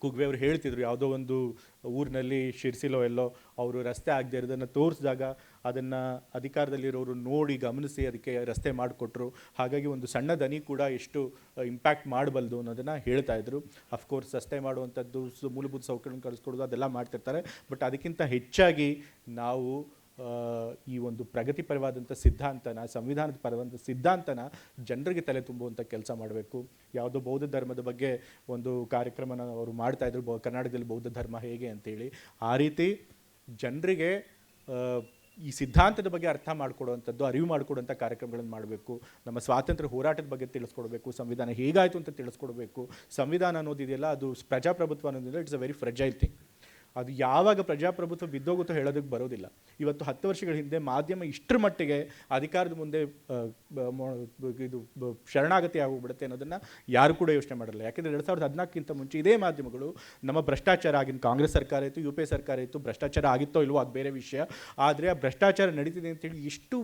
ಕುಗ್ವೆ ಅವರು ಹೇಳ್ತಿದ್ರು, ಯಾವುದೋ ಒಂದು ಊರಿನಲ್ಲಿ ಶಿರ್ಸಿಲೋ ಎಲ್ಲೋ ಅವರು ರಸ್ತೆ ಆಗದೆ ಇರೋದನ್ನು ತೋರಿಸಿದಾಗ ಅದನ್ನು ಅಧಿಕಾರದಲ್ಲಿರೋರು ನೋಡಿ ಗಮನಿಸಿ ಅದಕ್ಕೆ ರಸ್ತೆ ಮಾಡಿಕೊಟ್ರು. ಹಾಗಾಗಿ ಒಂದು ಸಣ್ಣ ದನಿ ಕೂಡ ಎಷ್ಟು ಇಂಪ್ಯಾಕ್ಟ್ ಮಾಡಬಲ್ದು ಅನ್ನೋದನ್ನು ಹೇಳ್ತಾ ಇದ್ರು. ಅಫ್ಕೋರ್ಸ್ ರಸ್ತೆ ಮಾಡುವಂಥದ್ದು, ಮೂಲಭೂತ ಸೌಕರ್ಯ ಕಳಿಸ್ಕೊಡೋದು ಅದೆಲ್ಲ ಮಾಡ್ತಿರ್ತಾರೆ. ಬಟ್ ಅದಕ್ಕಿಂತ ಹೆಚ್ಚಾಗಿ ನಾವು ಈ ಒಂದು ಪ್ರಗತಿಪರವಾದಂಥ ಸಿದ್ಧಾಂತನ, ಸಂವಿಧಾನದ ಪರವಾದಂಥ ಸಿದ್ಧಾಂತನ ಜನರಿಗೆ ತಲೆ ತುಂಬುವಂಥ ಕೆಲಸ ಮಾಡಬೇಕು. ಯಾವುದೋ ಬೌದ್ಧ ಧರ್ಮದ ಬಗ್ಗೆ ಒಂದು ಕಾರ್ಯಕ್ರಮನ ಅವರು ಮಾಡ್ತಾ ಇದ್ರು ಕರ್ನಾಟಕದಲ್ಲಿ ಬೌದ್ಧ ಧರ್ಮ ಹೇಗೆ ಅಂತೇಳಿ. ಆ ರೀತಿ ಜನರಿಗೆ ಈ ಸಿದ್ಧಾಂತದ ಬಗ್ಗೆ ಅರ್ಥ ಮಾಡಿಕೊಡುವಂಥದ್ದು, ಅರಿವು ಮಾಡಿಕೊಡುವಂಥ ಕಾರ್ಯಕ್ರಮಗಳನ್ನು ಮಾಡಬೇಕು. ನಮ್ಮ ಸ್ವಾತಂತ್ರ್ಯ ಹೋರಾಟದ ಬಗ್ಗೆ ತಿಳಿಸ್ಕೊಡ್ಬೇಕು, ಸಂವಿಧಾನ ಹೇಗಾಯಿತು ಅಂತ ತಿಳಿಸ್ಕೊಡ್ಬೇಕು. ಸಂವಿಧಾನ ಅನ್ನೋದಿದೆಯಲ್ಲ ಅದು ಪ್ರಜಾಪ್ರಭುತ್ವ ಅನ್ನೋದಿಲ್ಲ it's a very fragile thing. ಅದು ಯಾವಾಗ ಪ್ರಜಾಪ್ರಭುತ್ವ ಬಿದ್ದೋಗುತ್ತೋ ಹೇಳೋದಕ್ಕೆ ಬರೋದಿಲ್ಲ. ಇವತ್ತು ಹತ್ತು ವರ್ಷಗಳ ಹಿಂದೆ ಮಾಧ್ಯಮ ಇಷ್ಟರ ಮಟ್ಟಿಗೆ ಅಧಿಕಾರದ ಮುಂದೆ ಇದು ಶರಣಾಗತಿ ಆಗೋಗ್ಬಿಡುತ್ತೆ ಅನ್ನೋದನ್ನು ಯಾರು ಕೂಡ ಯೋಚನೆ ಮಾಡಲ್ಲ. ಯಾಕೆಂದರೆ ಎರಡು ಸಾವಿರದ ಹದಿನಾಲ್ಕಿಂತ ಮುಂಚೆ ಇದೇ ಮಾಧ್ಯಮಗಳು ನಮ್ಮ ಭ್ರಷ್ಟಾಚಾರ ಆಗಿನ ಕಾಂಗ್ರೆಸ್ ಸರ್ಕಾರ ಇತ್ತು, ಯು ಪಿ ಸರ್ಕಾರ ಇತ್ತು, ಭ್ರಷ್ಟಾಚಾರ ಆಗಿತ್ತೋ ಇಲ್ವೋ ಅದು ಬೇರೆ ವಿಷಯ. ಆದರೆ ಆ ಭ್ರಷ್ಟಾಚಾರ ನಡೀತಿದೆ ಅಂತೇಳಿ ಇಷ್ಟು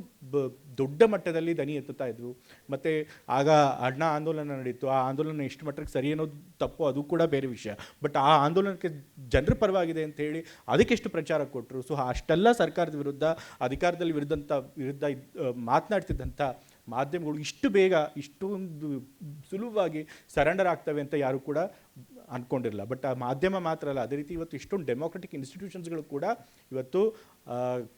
ದೊಡ್ಡ ಮಟ್ಟದಲ್ಲಿ ದನಿ ಎತ್ತುತ್ತಾ ಇದ್ದರು ಮತ್ತು ಆಗ ಅಣ್ಣ ಆಂದೋಲನ ನಡೀತು. ಆ ಆಂದೋಲನ ಎಷ್ಟು ಮಟ್ಟಕ್ಕೆ ಸರಿ ಅನ್ನೋದು ತಪ್ಪು, ಅದು ಕೂಡ ಬೇರೆ ವಿಷಯ. ಬಟ್ ಆ ಆಂದೋಲನಕ್ಕೆ ಜನರ ಪರವಾಗಿದೆ ಅಂತ ಹೇಳಿ ಅದಕ್ಕೆಷ್ಟು ಪ್ರಚಾರ ಕೊಟ್ಟರು. ಸೊ ಅಷ್ಟೆಲ್ಲ ಸರ್ಕಾರದ ವಿರುದ್ಧ, ಅಧಿಕಾರದಲ್ಲಿ ವಿರುದ್ಧಂಥ ವಿರುದ್ಧ ಮಾತನಾಡ್ತಿದ್ದಂಥ ಮಾಧ್ಯಮಗಳು ಇಷ್ಟು ಬೇಗ, ಇಷ್ಟೊಂದು ಸುಲಭವಾಗಿ ಸರೆಂಡರ್ ಆಗ್ತವೆ ಅಂತ ಯಾರು ಕೂಡ ಅಂದ್ಕೊಂಡಿರಲ್ಲ ಬಟ್ ಆ ಮಾಧ್ಯಮ ಮಾತ್ರ ಅಲ್ಲ, ಅದೇ ರೀತಿ ಇವತ್ತು ಇಷ್ಟೊಂದು ಡೆಮೋಕ್ರೆಟಿಕ್ ಇನ್ಸ್ಟಿಟ್ಯೂಷನ್ಸ್ಗಳು ಕೂಡ ಇವತ್ತು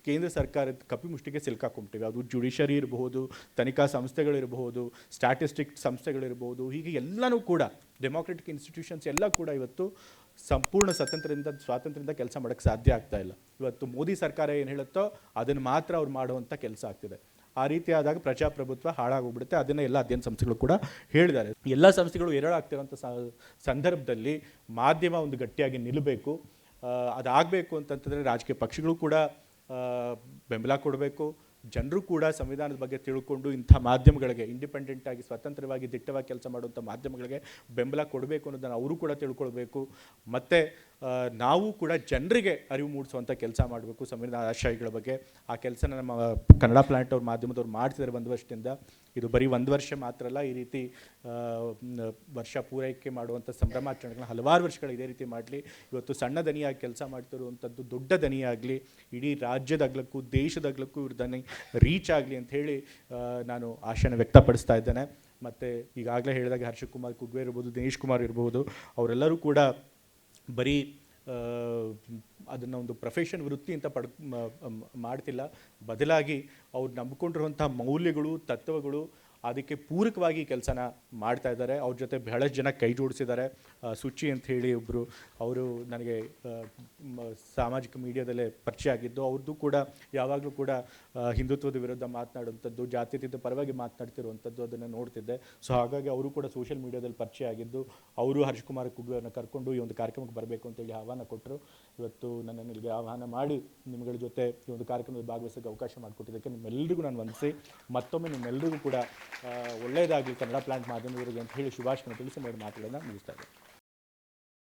ಕೇಂದ್ರ ಸರ್ಕಾರದ ಕಪಿಮುಷ್ಟಿಗೆ ಸಿಲ್ಕಾಕೊಂಬಿಟ್ಟಿವೆ ಅದು ಜುಡಿಷರಿ ಇರಬಹುದು, ತನಿಖಾ ಸಂಸ್ಥೆಗಳಿರಬಹುದು ಸ್ಟ್ಯಾಟಿಸ್ಟಿಕ್ ಸಂಸ್ಥೆಗಳಿರ್ಬೋದು ಹೀಗೆ ಎಲ್ಲನೂ ಕೂಡ ಡೆಮೋಕ್ರೆಟಿಕ್ ಇನ್ಸ್ಟಿಟ್ಯೂಷನ್ಸ್ ಎಲ್ಲ ಕೂಡ ಇವತ್ತು ಸಂಪೂರ್ಣ ಸ್ವತಂತ್ರದಿಂದ, ಸ್ವಾತಂತ್ರ್ಯದಿಂದ ಕೆಲಸ ಮಾಡೋಕ್ಕೆ ಸಾಧ್ಯ ಆಗ್ತಾ ಇಲ್ಲ. ಇವತ್ತು ಮೋದಿ ಸರ್ಕಾರ ಏನು ಹೇಳುತ್ತೋ ಅದನ್ನು ಮಾತ್ರ ಅವ್ರು ಮಾಡುವಂಥ ಕೆಲಸ ಆಗ್ತಿದೆ. ಆ ರೀತಿ ಆದಾಗ ಪ್ರಜಾಪ್ರಭುತ್ವ ಹಾಳಾಗೋಗ್ಬಿಡುತ್ತೆ ಅದನ್ನು ಎಲ್ಲ ಅಧ್ಯಯನ ಸಂಸ್ಥೆಗಳು ಕೂಡ ಹೇಳಿದ್ದಾರೆ. ಎಲ್ಲ ಸಂಸ್ಥೆಗಳು ಎರಡಾಗ್ತಿರೋಂಥ ಸಂದರ್ಭದಲ್ಲಿ ಮಾಧ್ಯಮ ಒಂದು ಗಟ್ಟಿಯಾಗಿ ನಿಲ್ಲಬೇಕು ಅದಾಗಬೇಕು ಅಂತಂತಂದರೆ ರಾಜಕೀಯ ಪಕ್ಷಗಳು ಕೂಡ ಬೆಂಬಲ ಕೊಡಬೇಕು. ಜನರು ಕೂಡ ಸಂವಿಧಾನದ ಬಗ್ಗೆ ತಿಳ್ಕೊಂಡು ಇಂಥ ಮಾಧ್ಯಮಗಳಿಗೆ ಇಂಡಿಪೆಂಡೆಂಟ್ ಆಗಿ ಸ್ವತಂತ್ರವಾಗಿ ದಿಟ್ಟವಾಗಿ ಕೆಲಸ ಮಾಡುವಂಥ ಮಾಧ್ಯಮಗಳಿಗೆ ಬೆಂಬಲ ಕೊಡಬೇಕು ಅನ್ನೋದನ್ನು ಅವರು ಕೂಡ ತಿಳ್ಕೊಳ್ಬೇಕು. ಮತ್ತು ನಾವು ಕೂಡ ಜನರಿಗೆ ಅರಿವು ಮೂಡಿಸುವಂಥ ಕೆಲಸ ಮಾಡಬೇಕು ಸಂವಿಧಾನ ಆಶಯಗಳ ಬಗ್ಗೆ. ಆ ಕೆಲಸನ ನಮ್ಮ ಕನ್ನಡ ಪ್ಲಾನೆಟ್ ಅವ್ರ ಮಾಧ್ಯಮದವ್ರು ಮಾಡ್ತಿದ್ದಾರೆ ಒಂದು ವರ್ಷದಿಂದ. ಇದು ಬರೀ ಒಂದು ವರ್ಷ ಮಾತ್ರ ಅಲ್ಲ, ಈ ರೀತಿ ವರ್ಷ ಪೂರೈಕೆ ಮಾಡುವಂಥ ಸಂಭ್ರಮಾಚರಣೆಗಳನ್ನ ಹಲವಾರು ವರ್ಷಗಳು ಇದೇ ರೀತಿ ಮಾಡಲಿ. ಇವತ್ತು ಸಣ್ಣ ದನಿಯಾಗಿ ಕೆಲಸ ಮಾಡ್ತಿರುವಂಥದ್ದು ದೊಡ್ಡ ದನಿಯಾಗಲಿ, ಇಡೀ ರಾಜ್ಯದಾಗ್ಲಕ್ಕೂ, ದೇಶದಾಗ್ಲಕ್ಕೂ ಇವ್ರ ದನಿ ರೀಚ್ ಆಗಲಿ ಅಂತ ಹೇಳಿ ನಾನು ಆಶಯನ ವ್ಯಕ್ತಪಡಿಸ್ತಾ ಇದ್ದೇನೆ. ಮತ್ತು ಈಗಾಗಲೇ ಹೇಳಿದಾಗ ಹರ್ಷಕುಮಾರ್ ಕುಗ್ವೆ ಇರ್ಬೋದು, ದಿನೇಶ್ ಕುಮಾರ್ ಇರ್ಬೋದು, ಅವರೆಲ್ಲರೂ ಕೂಡ ಬರೀ ಅದನ್ನು ಒಂದು ಪ್ರೊಫೆಷನ್ ವೃತ್ತಿ ಅಂತ ಪಡ್ ಮಾಡ್ತಿಲ್ಲ. ಬದಲಾಗಿ ಅವ್ರು ನಂಬಿಕೊಂಡಿರುವಂಥ ಮೌಲ್ಯಗಳು ತತ್ವಗಳು ಅದಕ್ಕೆ ಪೂರಕವಾಗಿ ಕೆಲಸನ ಮಾಡ್ತಾ ಇದ್ದಾರೆ. ಅವ್ರ ಜೊತೆ ಬಹಳಷ್ಟು ಜನ ಕೈ ಜೋಡಿಸಿದ್ದಾರೆ. ಸುಚಿ ಅಂತ ಹೇಳಿ ಒಬ್ಬರು ಅವರು ನನಗೆ ಸಾಮಾಜಿಕ ಮೀಡಿಯಾದಲ್ಲೇ ಪರಿಚಯ ಆಗಿದ್ದು ಅವ್ರದ್ದು ಕೂಡ ಯಾವಾಗಲೂ ಕೂಡ ಹಿಂದುತ್ವದ ವಿರುದ್ಧ ಮಾತನಾಡುವಂಥದ್ದು, ಜಾತ್ಯತೀತ ಪರವಾಗಿ ಮಾತನಾಡ್ತಿರುವಂಥದ್ದು ಅದನ್ನು ನೋಡ್ತಿದ್ದೆ. ಸೊ ಹಾಗಾಗಿ ಅವರು ಕೂಡ ಸೋಷಿಯಲ್ ಮೀಡಿಯಾದಲ್ಲಿ ಪರಿಚಯ ಆಗಿದ್ದು, ಅವರು ಹರ್ಷಕುಮಾರ್ ಕುಗ್ವೆಯವ್ರನ್ನ ಕರ್ಕೊಂಡು ಈ ಒಂದು ಕಾರ್ಯಕ್ರಮಕ್ಕೆ ಬರಬೇಕು ಅಂತೇಳಿ ಆಹ್ವಾನ ಕೊಟ್ಟರು ಇವತ್ತು ನನ್ನನ್ನು ಇಲ್ಲಿಗೆ ಆಹ್ವಾನ ಮಾಡಿ ನಿಮ್ಗಳ ಜೊತೆ ಈ ಒಂದು ಕಾರ್ಯಕ್ರಮದಲ್ಲಿ ಭಾಗವಹಿಸೋಕ್ಕೆ ಅವಕಾಶ ಮಾಡಿಕೊಟ್ಟಿದ್ದಕ್ಕೆ ನಿಮ್ಮೆಲ್ಲರಿಗೂ ನಾನು ವಂದಿಸಿ, ಮತ್ತೊಮ್ಮೆ ನಿಮ್ಮೆಲ್ಲರಿಗೂ ಕೂಡ ಒಳ್ಳೆಯದಾಗಲಿ ಕನ್ನಡ ಪ್ಲಾಂಟ್ ಮಾಧ್ಯಮದವರಿಗೆ ಅಂತ ಹೇಳಿ ಶುಭಾಶಯ ತಿಳಿಸಿ, ಮಾಡಿ ಮಾತುಗಳನ್ನು ಮುಗಿಸ್ತಾ ಇದ್ದೇನೆ.